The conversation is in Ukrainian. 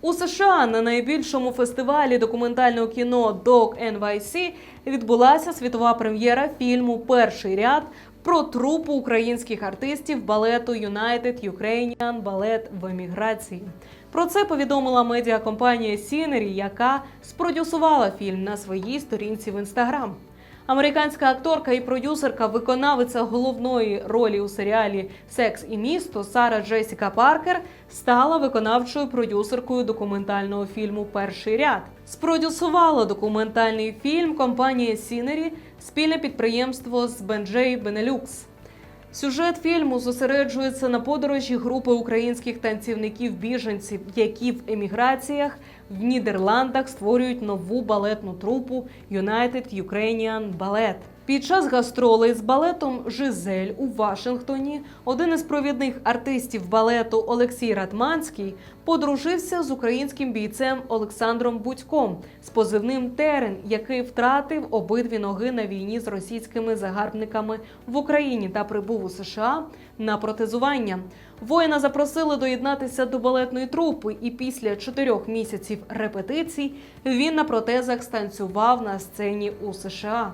У США на найбільшому фестивалі документального кіно Dog NYC відбулася світова прем'єра фільму Перший ряд про трупу українських артистів балету United Ukrainian Ballet в еміграції. Про це повідомила медіакомпанія Сінері, яка спродюсувала фільм на своїй сторінці в інстаграм. Американська акторка і продюсерка, виконавиця головної ролі у серіалі Секс і місто Сара Джесіка Паркер стала виконавчою продюсеркою документального фільму Перший ряд. Спродюсувала документальний фільм компанія Сінері, спільне підприємство з Бенджей Бенелюкс. Сюжет фільму зосереджується на подорожі групи українських танцівників-біженців, які в еміграціях в Нідерландах створюють нову балетну трупу United Ukrainian Ballet. Під час гастролей з балетом Жизель у Вашингтоні один із провідних артистів балету Олексій Ратманський подружився з українським бійцем Олександром Будьком з позивним Терен, який втратив обидві ноги на війні з російськими загарбниками в Україні та прибув у США на протезування. Воїна запросили доєднатися до балетної трупи, і після чотирьох місяців репетицій він на протезах станцював на сцені у США.